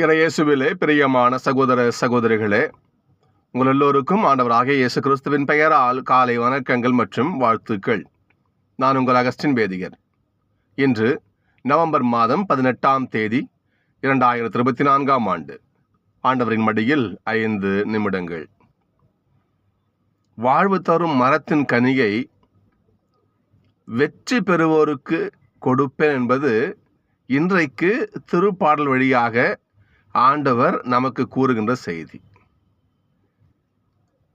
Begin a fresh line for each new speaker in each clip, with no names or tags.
இறையேசுவிலே பிரியமான சகோதர சகோதரிகளே உங்கள் எல்லோருக்கும் ஆண்டவராக இயேசு கிறிஸ்துவின் பெயரால் காலை வணக்கங்கள் மற்றும் வாழ்த்துக்கள். நான் உங்கள் அகஸ்டின் வேதிகர். இன்று நவம்பர் மாதம் பதினெட்டாம் தேதி இரண்டாயிரத்தி இருபத்தி நான்காம் ஆண்டு. ஆண்டவரின் மடியில் ஐந்து நிமிடங்கள். வாழ்வு தரும் மரத்தின் கனியை வெற்றி பெறுவோருக்கு கொடுப்பேன் என்பது இன்றைக்கு திருப்பாடல் வழியாக ஆண்டவர் நமக்கு கூறுகின்ற செய்தி.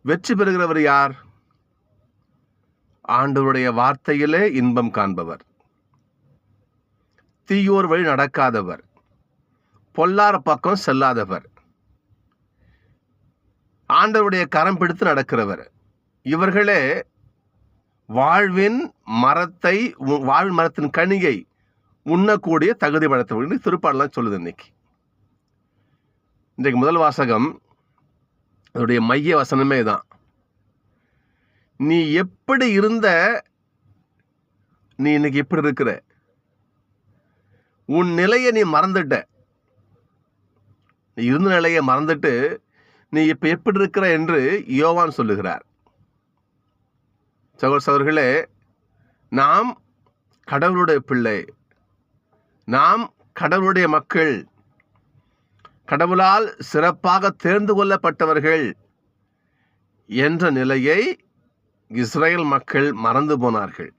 வெற்றி பெறுகிறவர் யார்? ஆண்டவருடைய வார்த்தையிலே இன்பம் காண்பவர். தீயோர் வழி நடக்காதவர். பொல்லார பக்கம் செல்லாதவர். ஆண்டவருடைய கரம் பிடித்து நடக்கிறவர். இவர்களே வாழ்வின் மரத்தை வாழ் வாழ்வின் மரத்தின் கனியை உண்ணக்கூடிய தகுதி படைத்தவர்கள் திருப்பாடலாம் சொல்லுது இன்னைக்கு. இன்றைக்கு முதல் வாசகம் அதோடைய மைய வசனமே தான் நீ எப்படி இருந்த நீ இன்னைக்கு எப்படி இருக்கிற? உன் நிலையை நீ மறந்துட்ட. நீ இருந்த நிலையை மறந்துட்டு நீ இப்ப எப்படி இருக்கிற என்று யோவான் சொல்லுகிறார். சகோதர சகோதரர்களே நாம் கடவுளுடைய பிள்ளை. நாம் கடவுளுடைய மக்கள். கடவுளால் சிறப்பாக தேர்ந்து கொள்ளப்பட்டவர்கள் என்ற நிலையை இஸ்ரேல் மக்கள் மறந்து போனார்கள்.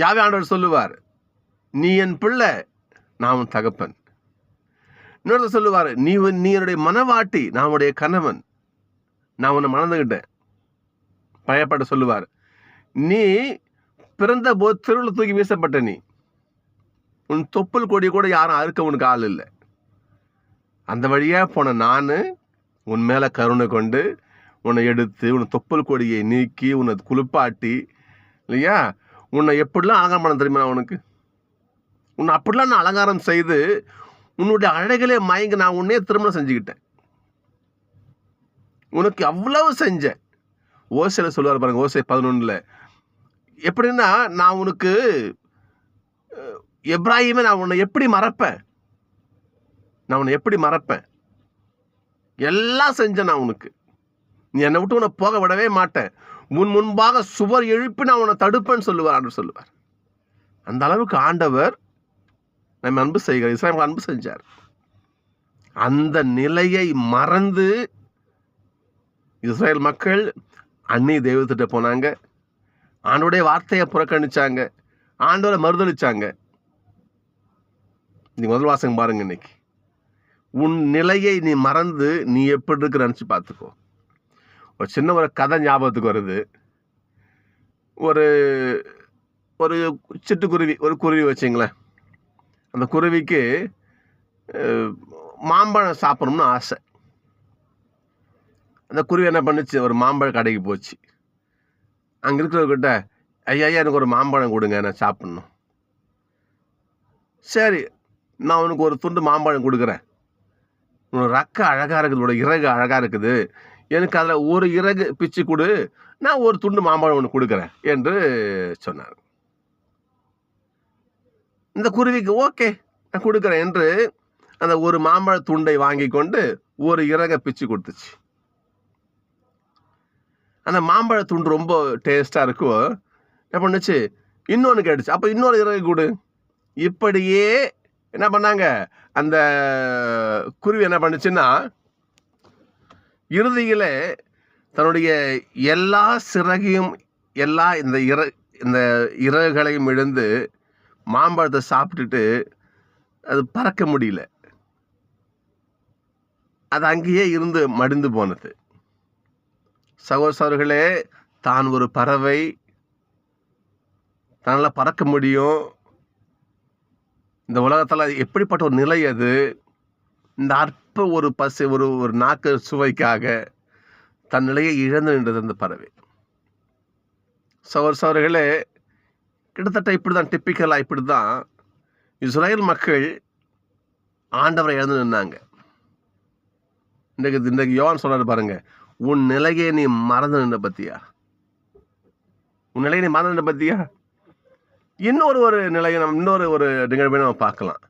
யாவே ஆண்டவர் சொல்லுவார் நீ என் பிள்ளை நான் உன் தகப்பன். இன்னொருத்தர் சொல்லுவார் நீ நீ என்னுடைய மனவாட்டி நான் உடைய கணவன். நான் உன்னை மணந்துக்கிட்டேன் பயப்பட சொல்லுவார் நீ பிறந்த போது தெருவில் தூக்கி வீசப்பட்ட நீ. உன் தொப்புள் கொடி கூட யாரும் அறுக்க உனக்கு ஆள் இல்லை. அந்த வழியாக போன நான் உன் மேலே கருணை கொண்டு உன்னை எடுத்து உன் தொப்புள் கொடியை நீக்கி உன்னை குளிப்பாட்டி இல்லையா? உன்னை எப்படிலாம் அலங்காரம் பண்ண தெரியுமா நான் உனக்கு? உன்னை அப்படிலாம் நான் அலங்காரம் செய்து உன்னுடைய அழகிலே மயங்கி நான் உன்னையே திருமணம் செஞ்சுக்கிட்டேன். உனக்கு அவ்வளவு செஞ்சேன். ஓசையில் சொல்லுவார் பாருங்க ஓசை பதினொன்றில் எப்படின்னா நான் உனக்கு எப்ராஹிமே நான் உன்னை எப்படி மறப்பேன்? நான் உன்னை எப்படி மறப்பேன்? எல்லாம் செஞ்சேன் நான் உனக்கு. நீ என்னை விட்டு உன்னை போக விடவே மாட்டேன். முன் முன்பாக சுவர் எழுப்பி நான் உன்னை தடுப்பேன்னு சொல்லுவார் ஆண்டு சொல்லுவார். அந்த அளவுக்கு ஆண்டவர் நம்ம அன்பு செய்கிறார். இஸ்லாமுக்கு அன்பு செஞ்சார். அந்த நிலையை மறந்து இஸ்ரேல் மக்கள் அன்னி தெய்வத்திட்ட போனாங்க. ஆண்டோடைய வார்த்தையை புறக்கணிச்சாங்க. ஆண்டவரை மறுதளிச்சாங்க நீ முதல் வாசகம் பாருங்க இன்னைக்கு. உன் நிலையை நீ மறந்து நீ எப்படி இருக்கிற நினச்சி பார்த்துக்கோ. ஒரு சின்ன ஒரு கதை ஞாபகத்துக்கு வருது. ஒரு ஒரு சிட்டுக்குருவி ஒரு குருவி வச்சிங்களேன். அந்த குருவிக்கு மாம்பழம் சாப்பிடணும்னு ஆசை. அந்த குருவி என்ன பண்ணுச்சு? ஒரு மாம்பழ கடைக்கு போச்சு. அங்கே இருக்கிறவர்கிட்ட ஐயா ஐயா எனக்கு ஒரு மாம்பழம் கொடுங்க நான் சாப்பிட்ணும். சரி நான் உனக்கு ஒரு துண்டு மாம்பழம் கொடுக்குறேன். உன்னோட ரக்க அழகாக இருக்குது உன்னோட இறகு அழகாக இருக்குது. எனக்கு அதில் ஒரு இறகு பிச்சு கொடு நான் ஒரு துண்டு மாம்பழம் ஒன்று கொடுக்குறேன் என்று சொன்னார். இந்த குருவிக்கு ஓகே நான் கொடுக்குறேன் என்று அந்த ஒரு மாம்பழ துண்டை வாங்கி கொண்டு ஒரு இறகை பிச்சு கொடுத்துச்சு. அந்த மாம்பழ துண்டு ரொம்ப டேஸ்ட்டாக இருக்கும் என்ன பண்ணுச்சு? இன்னொன்று கேட்டுச்சு. அப்போ இன்னொரு இறகு கொடு. இப்படியே என்ன பண்ணாங்க? அந்த குருவி என்ன பண்ணுச்சுன்னா இறுதியில் தன்னுடைய எல்லா சிறகையும் எல்லா இந்த இற இந்த இறகுகளையும் இழந்து மாம்பழத்தை சாப்பிட்டுட்டு அது பறக்க முடியல. அது அங்கேயே இருந்து மடிந்து போனது. சகோதரர்களே தான் ஒரு பறவை. தன்னால் பறக்க முடியும். இந்த உலகத்தில் எப்படிப்பட்ட ஒரு நிலை அது? இந்த அற்ப ஒரு பசு ஒரு ஒரு நாக்கு சுவைக்காக தன் நிலையை இழந்து நின்றது அந்த பறவை. சவர் சவர்களே கிட்டத்தட்ட இப்படி தான் டிப்பிக்கலாக இப்படி தான் இஸ்ரேல் மக்கள் ஆண்டவரை இழந்து நின்னாங்க. இன்றைக்கு இன்றைக்கு யோவான் சொன்னார் பாருங்கள் உன் நிலையை நீ மறந்து நின்ற பத்தியா? உன் நிலையை நீ மறந்து நின்ற பத்தியா? இன்னொரு ஒரு நிலையை நம்ம இன்னொரு ஒரு நிகழ்வை நம்ம பார்க்கலாம்.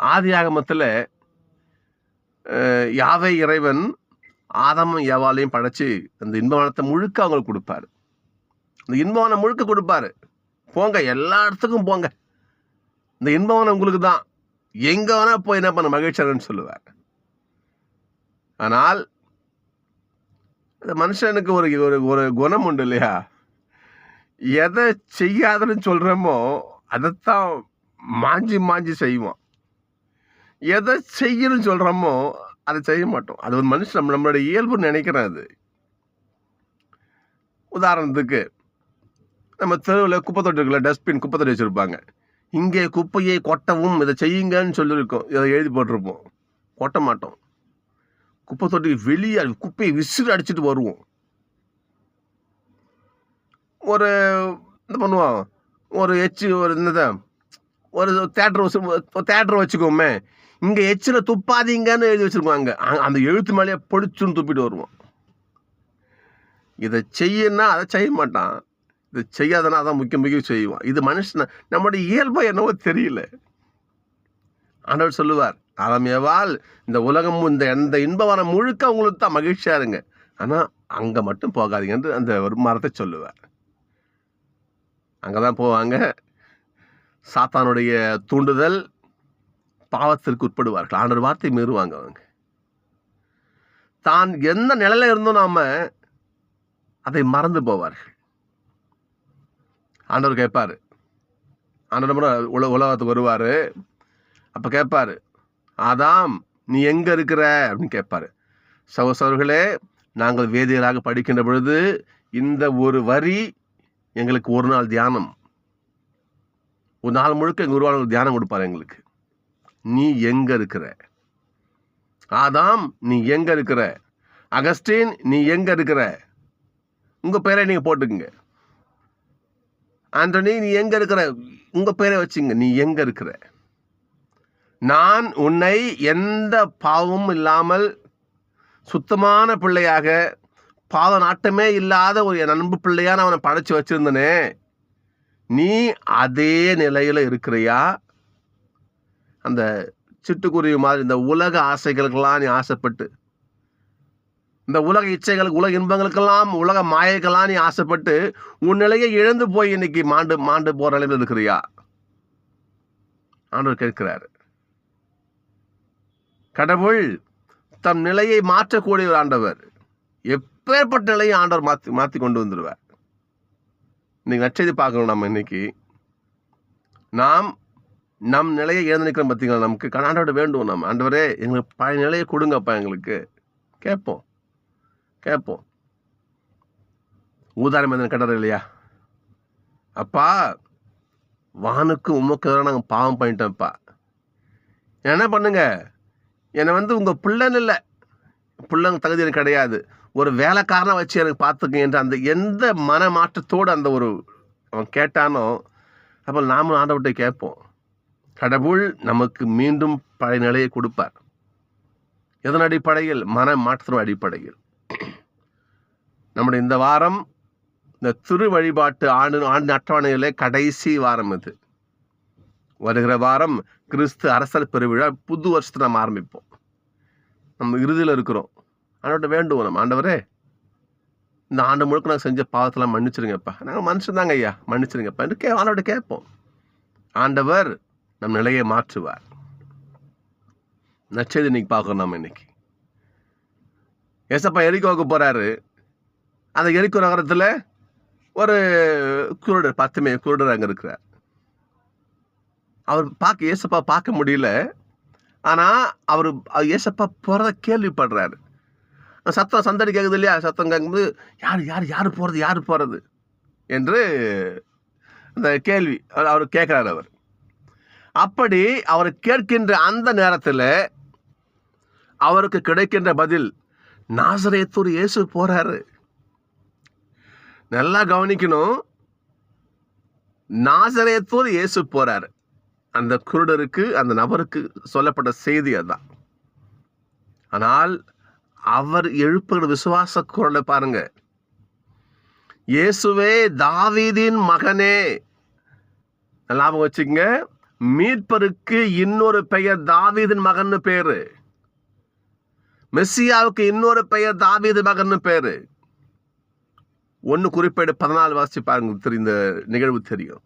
ஆதி ஆகமத்தில் யாவை இறைவன் ஆதமும் ஏவாளையும் படைச்சி அந்த இன்பவனத்தை முழுக்க அவங்களுக்கு கொடுப்பாரு. இந்த இன்பவனம் முழுக்க கொடுப்பாரு. போங்க எல்லா இடத்துக்கும் போங்க. இந்த இன்பவனம் உங்களுக்கு தான். எங்கே வேணால் போய் என்ன பண்ண மகிழ்ச்சியன்னு சொல்லுவார். ஆனால் இந்த மனுஷனுக்கு ஒரு ஒரு ஒரு குணம் உண்டு இல்லையா? எதை செய்யாதுன்னு சொல்கிறோமோ அதைத்தான் மாஞ்சி மாஞ்சி செய்வோம். எதை செய்யணும்னு சொல்கிறோமோ அதை செய்ய மாட்டோம். அது ஒரு மனுஷன் நம்ம நம்மளோட இயல்புன்னு நினைக்கிறேன் அது. உதாரணத்துக்கு நம்ம தெருவில் குப்பை தொட்டி இருக்குல்ல டஸ்ட்பின் குப்பை தொட்டி வச்சுருப்பாங்க. இங்கே குப்பையை கொட்டவும் இதை செய்யுங்கன்னு சொல்லியிருக்கோம் இதை எழுதி போட்டிருப்போம். கொட்ட மாட்டோம். குப்பை தொட்டி வெளியே குப்பையை விசிறு அடிச்சுட்டு வருவோம். ஒரு இது பண்ணுவோம் ஒரு எச்சு ஒரு என்னதான் ஒரு தேட்டர் வச்சு ஒரு தேட்டர் வச்சுக்கோமே. இங்கே எச்சில் துப்பாதீங்கன்னு எழுதி வச்சுருக்கோம் அங்கே. அந்த எழுத்து மேலேயே பொடிச்சுன்னு துப்பிட்டு வருவோம். இதை செய்யன்னா அதை செய்ய மாட்டான். இதை செய்யாதனா அதான் முக்கிய முக்கியம் செய்வான். இது மனுஷன் நம்முடைய இயல்பாக என்னவோ தெரியல. ஆண்டவர் சொல்லுவார் ஆலமியவால் இந்த உலகம் இந்த எந்த இன்பவனம் முழுக்க அவங்களுக்கு தான் மகிழ்ச்சியா இருங்க. ஆனால் அங்கே மட்டும் போகாதீங்க என்று அந்த ஒரு மரத்தை சொல்லுவார். அங்கே தான் போவாங்க. சாத்தானுடைய தூண்டுதல் பாவத்திற்கு உட்படுவார்கள். ஆண்டவர் வார்த்தை மீறுவாங்க அவங்க. தான் எந்த நிலையில் இருந்தோம் நாம அதை மறந்து போவார்கள். ஆண்டவர் கேட்பார் ஆண்டவர் முறை உல உலகத்துக்கு வருவார். அப்போ கேட்பார் ஆதாம் நீ எங்கே இருக்கிற? அப்படின்னு கேட்பாரு சகோசரர்களே நாங்கள் வேதியராக படிக்கின்ற பொழுது இந்த ஒரு வரி எங்களுக்கு ஒரு நாள் தியானம். ஒரு நாள் முழுக்க எங்கள் உருவாளர்கள் தியானம் கொடுப்பார் எங்களுக்கு. நீ எங்க இருக்கிற? ஆதாம் நீ எங்க இருக்கிற? அகஸ்டின் நீ எங்க இருக்கிற? உங்க பேரை நீங்க போட்டுக்குங்க. ஆண்டனி நீ எங்க இருக்கிற? உங்க பேரை வச்சுங்க. நீ எங்க இருக்கிற? நான் உன்னை எந்த பாவமும் இல்லாமல் சுத்தமான பிள்ளையாக பாவ நாட்டமே இல்லாத ஒரு என் அன்பு பிள்ளையான அவனை படைச்சு வச்சிருந்தனே. நீ அதே நிலையில் இருக்கிறியா? அந்த சிட்டுக்குருவி மாதிரி இந்த உலக ஆசைகளுக்கெல்லாம் நீ ஆசைப்பட்டு இந்த உலக இச்சைகளுக்கு உலக இன்பங்களுக்கெல்லாம் உலக மாயைக்கெல்லாம் நீ ஆசைப்பட்டு உன் நிலையை இழந்து போய் இன்னைக்கு மாண்டு மாண்டு போகிற நிலையில் இருக்கிறியா? ஆண்டவர் கேட்கிறாரு. கடவுள் தம் நிலையை மாற்றக்கூடிய ஒரு ஆண்டவர். அப்பேற்பட்ட நிலையை ஆண்டவர் மாற்றி மாற்றி கொண்டு வந்துடுவார். இன்னைக்கு நச்செய்தி பார்க்கணும் நம்ம இன்னைக்கு. நாம் நம் நிலையை இழந்து நிற்கிறோம் பார்த்தீங்களா? நமக்கு ஆண்டவரை வேண்டும் நம்ம ஆண்டவரே எங்களுக்கு பழைய நிலையை கொடுங்கப்பா எங்களுக்கு. கேட்போம். கேட்போம். ஊதாரி எதனா கட்டுறது இல்லையா? அப்பா வானுக்கு உமக்கு நாங்கள் பாவம் பண்ணிட்டோம்ப்பா. என்ன பண்ணுங்க? என்னை வந்து உங்கள் பிள்ளைன்னு இல்லை. பிள்ளைங்க தகுதி எனக்கு கிடையாது. ஒரு வேலைக்காரனை வச்சு எனக்கு பார்த்துக்க என்று அந்த எந்த மனமாற்றத்தோடு அந்த ஒரு அவன் கேட்டானோ அப்போ நாமளும் ஆண்டவர்கிட்ட கேட்போம். கடவுள் நமக்கு மீண்டும் பழைய நிலையை கொடுப்பார். எதன் அடிப்படையில்? மன மாற்றத்தின் அடிப்படையில். நம்முடைய இந்த வாரம் இந்த திரு வழிபாட்டு ஆண்டு ஆண்டு அட்டவணையிலே கடைசி வாரம் இது. வருகிற வாரம் கிறிஸ்து அரசர் பெருவிழா புது வருஷத்தை நம்ம ஆரம்பிப்போம். நம்ம இறுதியில் இருக்கிறோம். ஆண்டவர்கிட்ட வேண்டுவோம் நம்ம. ஆண்டவரே இந்த ஆண்டு முழுக்க நாங்கள் செஞ்ச பாவத்தெல்லாம் மன்னிச்சிருங்கப்பா. நாங்கள் மனுஷன் தாங்க ஐயா மன்னிச்சிருங்கப்பா என்று கே ஆண்டவர்கிட்ட கேட்போம். ஆண்டவர் நம் நிலையை மாற்றுவார். நச்சது இன்னைக்கு பார்க்கணும் நம்ம இன்னைக்கு. ஏசப்பா எரிக்கோவுக்கு போகிறாரு அந்த எரிக்கோ நகரத்தில் ஒரு குருடர் பத்துமே குருடர் அங்கே இருக்கிறார். அவர் பார்க்க ஏசப்பா பார்க்க முடியல. ஆனால் அவர் ஏசப்பா போகிறத கேள்விப்படுறாரு. சத்தம் சந்தடி கேட்குது இல்லையா? சத்தம் கேட்கும்போது யார் யார் யார் போகிறது யார் போகிறது என்று அந்த கேள்வி அவர் கேட்குறாரு அவர். அப்படி அவர் கேட்கின்ற அந்த நேரத்தில் அவருக்கு கிடைக்கின்ற பதில் நாசரேத்தூர் இயேசு போகிறாரு நல்லா கவனிக்கணும். நாசரேத்தூர் இயேசு போகிறாரு அந்த குருடருக்கு அந்த நபருக்கு சொல்லப்பட்ட செய்தி அதுதான். ஆனால் அவர் எழுப்புகிற விசுவாச குரலை பாருங்க. இயேசுவே தாவீதின் மகனே. ஞாபகம் வச்சுக்கங்க. மீட்பருக்கு இன்னொரு பெயர் தாவீதின் மகன்னு பேரு. மெஸ்ஸியாவுக்கு இன்னொரு பெயர் தாவீது மகன்னு பேரு. ஒன்று குறிப்பேடு பதினாலு வாசி பாருங்க தெரியும் இந்த நிகழ்வு தெரியும்.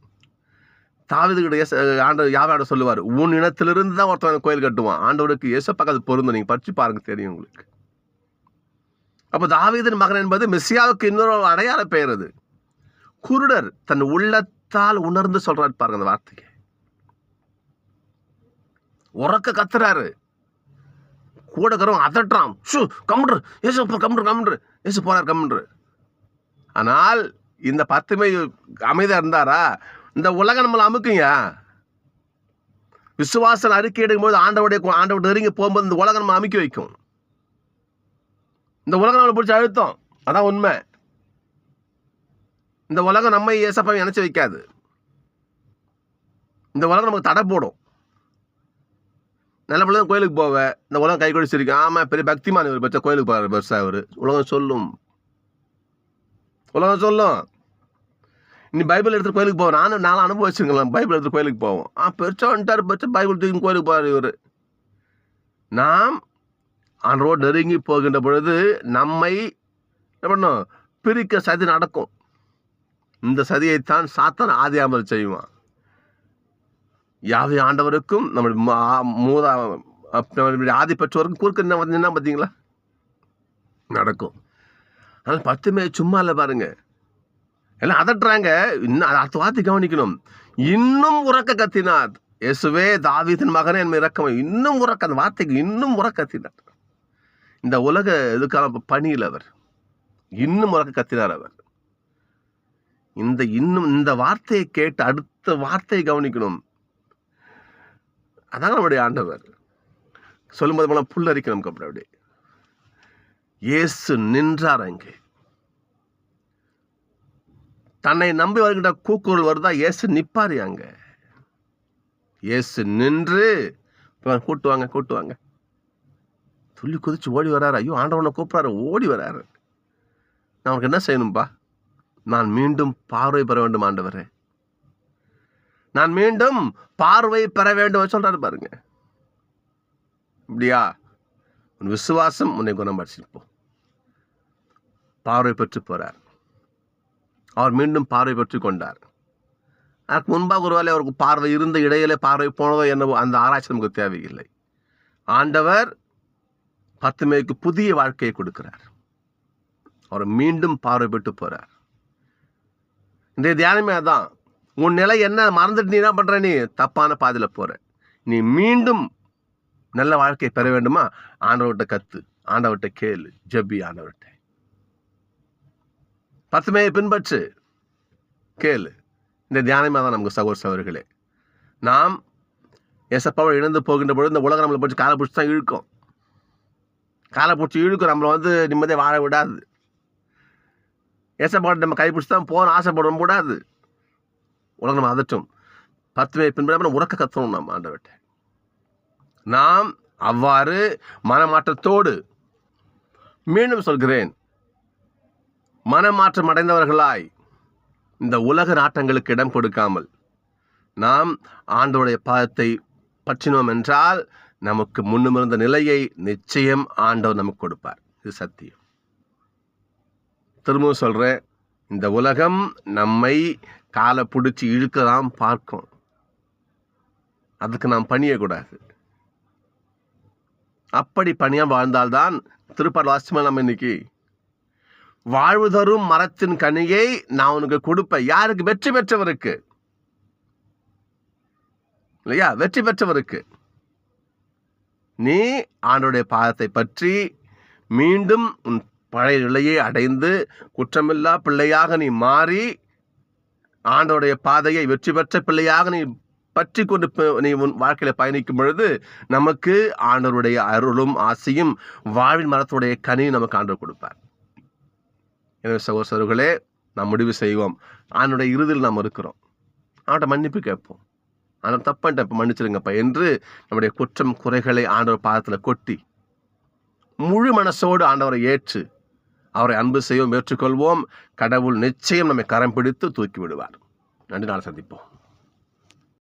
தாவிதுகிட்ட இயேசு ஆண்டவர் யாவாட சொல்லுவார் உன் இனத்திலிருந்து தான் ஒருத்தவன் கோயில் கட்டுவான். ஆண்டவருக்கு இயேசப்பாக்கு அது பொருந்தும். நீங்கள் படிச்சு பாருங்க தெரியும் உங்களுக்கு. அப்போ தாவீதின் மகன் என்பது மெஸ்ஸியாவுக்கு இன்னொரு அடையாள பெயர் அது. குருடர் தன் உள்ளத்தால் உணர்ந்து சொல்கிறார் பாருங்க அந்த வார்த்தையை. உறக்க கத்துறாரு. கூட கரும் அதட்டுறான். ஷூ கம்முன்று ஏசு அப்பா கம்முன்று கம்முன்று ஏசு போறார் கம்முன்று ஆனால் இந்த பத்துமை அமைதியாக இருந்தாரா? இந்த உலகம் நம்மளை அமுக்குங்க. விசுவாசம் அறிக்கை எடுக்கும்போது ஆண்டவுடைய ஆண்டவுடைய நெருங்கி போகும்போது இந்த உலகம் நம்ம அமுக்கி வைக்கும். இந்த உலகம் நம்மளை பிடிச்சி அழுத்தம். அதான் உண்மை. இந்த உலகம் நம்ம ஏசப்பாவை நினைச்சு வைக்காது. இந்த உலகம் நமக்கு தடை போடும். நல்ல பிள்ளை கோயிலுக்கு போவேன் இந்த உலகம் கை கொடுச்சிருக்கு ஆமாம் பெரிய பக்திமான் இவர் பெற்ற கோயிலுக்கு போகிறார் பெருசாக அவர் உலகம் சொல்லும். உலகம் சொல்லும். நீ பைபிள் எடுத்து கோயிலுக்கு போவோம் நானும் நானும் அனுபவிச்சுங்களேன் பைபிள் எடுத்து கோயிலுக்கு போவோம். ஆ பெருசா வந்துட்டார் பெருசாக பைபிள் தூக்கி கோயிலுக்கு போகிறார் இவர். நாம் ஆண்டோடு நெருங்கி போகின்ற பொழுது நம்மை என்ன பண்ணும்? பிரிக்க சதி நடக்கும். இந்த சதியைத்தான் சாத்தான் ஆதியாமல் செய்வான். யாவை ஆண்டவருக்கும் நம்முடைய மூதா அப்~ ஆதி பெற்றோருக்கும் குறுக்க என்ன வந்தீங்கன்னா பார்த்தீங்களா நடக்கும். ஆனால் பத்துமே சும்மா இல்லை பாருங்க. எல்லாம் அதட்டுறாங்க. இன்னும் அடுத்த வார்த்தை கவனிக்கணும். இன்னும் உறக்க கத்தினார். இயேசுவே தாவீதன் மகனே என் இறக்கம் இன்னும் உறக்க அந்த வார்த்தைக்கு இன்னும் உறக்க கத்தினார். இந்த உலக இதுக்கான பணியில் அவர்? இன்னும் உலக கத்தினார் அவர். இந்த இன்னும் இந்த வார்த்தையை கேட்டு அடுத்த வார்த்தையை கவனிக்கணும். அதான் நம்முடைய ஆண்டவர். சொல்லும்போது போல புல்லரிக்க நமக்கு அப்படி அப்படி. இயேசு நின்றார் அங்கே. தன்னை நம்பி வருகின்ற கூக்குரல் வருதா? இயேசு நிப்பாரு அங்க. இயேசு நின்று கூட்டுவாங்க கூட்டுவாங்க துள்ளி குதிச்சு ஓடி வராரு. ஐயோ ஆண்டவனை கூப்பிட்றாரு. ஓடி வராரு. நான் உனக்கு என்ன செய்யணும்பா? நான் மீண்டும் பார்வை பெற வேண்டும் ஆண்டவரே. நான் மீண்டும் பார்வை பெற வேண்டும் சொல்றாரு பாருங்க. இப்படியா உன் விசுவாசம் உன்னை குணப்படுத்திப்போ பார்வை பெற்று போறார். அவர் மீண்டும் பார்வை பெற்று கொண்டார். அதற்கு முன்பாக ஒருவேளை அவருக்கு பார்வை இருந்த இடையிலே பார்வை போனதோ என்னவோ அந்த ஆராய்ச்சி நமக்கு தேவையில்லை. ஆண்டவர் பத்துமேக்கு புதிய வாழ்க்கையை கொடுக்கிறார். அவர் மீண்டும் பார்வைப்பட்டு போகிறார் இந்த தியானமே அதான். உன் நிலை என்ன? மறந்துட்டு நீ என்ன பண்ணுற நீ? தப்பான பாதையில் போகிற நீ மீண்டும் நல்ல வாழ்க்கையை பெற வேண்டுமா? ஆண்டவர்கிட்ட கத்து. ஆண்டவர்கிட்ட கேளு. ஜெபி ஆண்டவர்கிட்ட. பத்துமையை பின்பற்று. கேளு. இந்த தியானமே தான் நமக்கு சகோதர சகோதரிகளே. நாம் எசப்பாவை இழந்து போகின்ற பொழுது இந்த உலகம் நம்மளை பற்றி காலை பிடிச்சி தான் இழுக்கும். காலை பிடிச்சி இழுக்கும் நம்மளை வந்து நிம்மதியாக வாழ விடாது. ஏசப்பாடு நம்ம கைபிடிச்சு தான் போகணும் ஆசைப்படவும் கூடாது உலகம் நம்ம அதட்டும். பத்துமையை பின்பற்றாம நம்ம உறக்க கத்தணும் நம்ம ஆண்டவர்கிட்ட. நாம் அவ்வாறு மனமாற்றத்தோடு மீண்டும் சொல்கிறேன். மனமாற்றம் அடைந்தவர்களாய் இந்த உலக நாட்டங்களுக்கு இடம் கொடுக்காமல் நாம் ஆண்டவருடைய பாதத்தை பற்றினோம் என்றால் நமக்கு முன்னுமிருந்த நிலையை நிச்சயம் ஆண்டவர் நமக்கு கொடுப்பார். இது சத்தியம். திரும்பவும் சொல்றேன் இந்த உலகம் நம்மை காலை பிடிச்சி இழுக்கலாம் பார்க்கும். அதுக்கு நாம் பணியக்கூடாது அப்படி பணியாக வாழ்ந்தால்தான் திருப்பாடு வாசிமா நம்ம இன்னைக்கு வாழ்வு தரும் மரத்தின் கனியை நான் உனக்கு கொடுப்பேன். யாருக்கு? வெற்றி பெற்றவருக்கு. இல்லையா? வெற்றி பெற்றவருக்கு. நீ ஆண்டோடைய பாதத்தை பற்றி மீண்டும் உன் பழைய நிலையை அடைந்து குற்றமில்லா பிள்ளையாக நீ மாறி ஆண்டோடைய பாதையை வெற்றி பெற்ற பிள்ளையாக நீ பற்றி கொண்டு நீ உன் வாழ்க்கையில் பயணிக்கும் பொழுது நமக்கு ஆண்டவருடைய அருளும் ஆசையும் வாழ்வின் மரத்துடைய கனியும் நமக்கு ஆண்டவர் கொடுப்பார். எனவே சகோசரர்களே நாம் முடிவு செய்வோம். ஆண்டோடைய இறுதியில் நாம் இருக்கிறோம். அவன்கிட்ட மன்னிப்பு கேட்போம். ஆனால் தப்பன்ட்ட இப்போ மன்னிச்சிருங்கப்பா என்று நம்முடைய குற்றம் குறைகளை ஆண்டவர் பாதத்தில் கொட்டி முழு மனசோடு ஆண்டவரை ஏற்று அவரை அன்பு செய்வோம் ஏற்றுக்கொள்வோம் கடவுள் நிச்சயம் நம்மை கரம் பிடித்து தூக்கி விடுவார். நன்றி நாள் சந்திப்போம்.